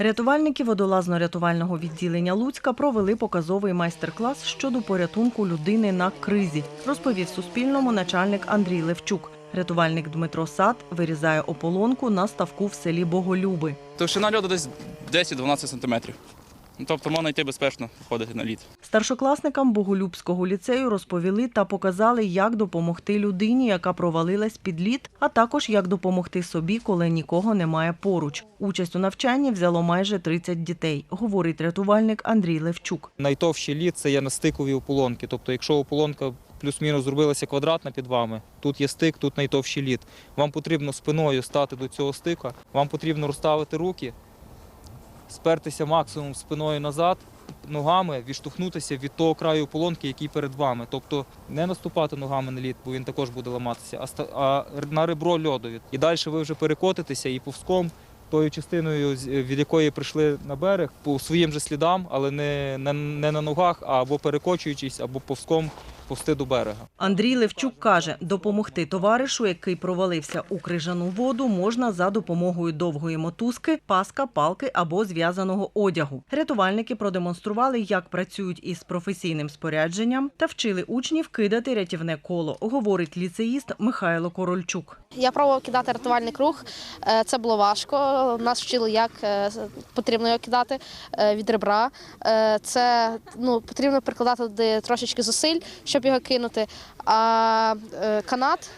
Рятувальники водолазно-рятувального відділення Луцька провели показовий майстер-клас щодо порятунку людини на кризі, розповів Суспільному начальник Андрій Левчук. Рятувальник Дмитро Сад вирізає ополонку на ставку в селі Боголюби. Товщина льоду десь 10-12 см. Ну, Тобто можна йти безпечно входити на лід. Старшокласникам Боголюбського ліцею розповіли та показали, як допомогти людині, яка провалилась під лід, а також як допомогти собі, коли нікого немає поруч. Участь у навчанні взяло майже 30 дітей, говорить рятувальник Андрій Левчук. Найтовщий лід це є на стикові ополонки. Тобто, якщо ополонка плюс-мінус зробилася квадратна під вами, тут є стик, тут найтовщий лід. Вам потрібно спиною стати до цього стика, вам потрібно розставити руки, спертися максимум спиною назад, ногами відштовхнутися від того краю полонки, який перед вами. Тобто не наступати ногами на лід, бо він також буде ламатися, а, на ребро льоду. І далі ви вже перекотитеся і повзком. Тою частиною, від якої прийшли на берег, по своїм же слідам, але не, не, не на ногах, а або перекочуючись, або повзком повсти до берега. Андрій Левчук каже, допомогти товаришу, який провалився у крижану воду, можна за допомогою довгої мотузки, паска, палки або зв'язаного одягу. Рятувальники продемонстрували, як працюють із професійним спорядженням та вчили учнів кидати рятівне коло, говорить ліцеїст Михайло Корольчук. Я пробував кидати рятувальний круг. Е, Це було важко. Нас вчили, як е, потрібно його кидати е, від ребра. Це ну, потрібно прикладати трошечки зусиль, щоб його кинути. А е, канат.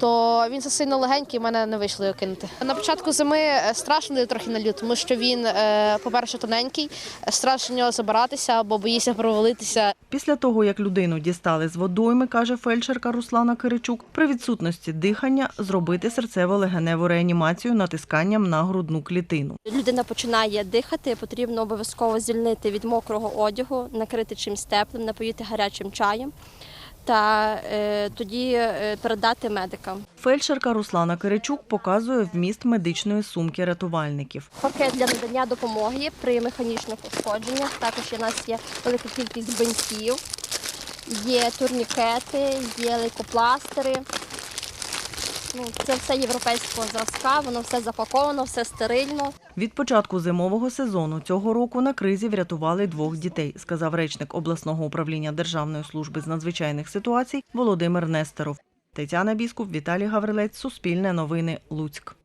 То він засильно легенький, мене не вийшло його кинути. На початку зими е, страшно трохи на лід, тому що він, е, по-перше, тоненький, страшно нього забиратися або боїшся провалитися. Після того, як людину дістали з водойми, каже фельдшерка Руслана Киричук, при відсутності дихання зробити серцево-легеневу реанімацію натисканням на грудну клітину. людина починає дихати, потрібно обов'язково звільнити від мокрого одягу, накрити чимось теплим, напоїти гарячим чаєм та е, тоді е, передати медикам. Фельдшерка Руслана Киричук показує вміст медичної сумки рятувальників. Пакет для надання допомоги при механічних ушкодженнях. Також у нас є велика кількість бинтів, є турнікети, є лейкопластери. Ну, це все європейського зразка, воно все запаковано, все стерильно. Від початку зимового сезону цього року на кризі врятували двох дітей, сказав речник обласного управління Державної служби з надзвичайних ситуацій Володимир Нестеров. Тетяна Біскуп, Віталій Гаврилець, Суспільне новини, Луцьк.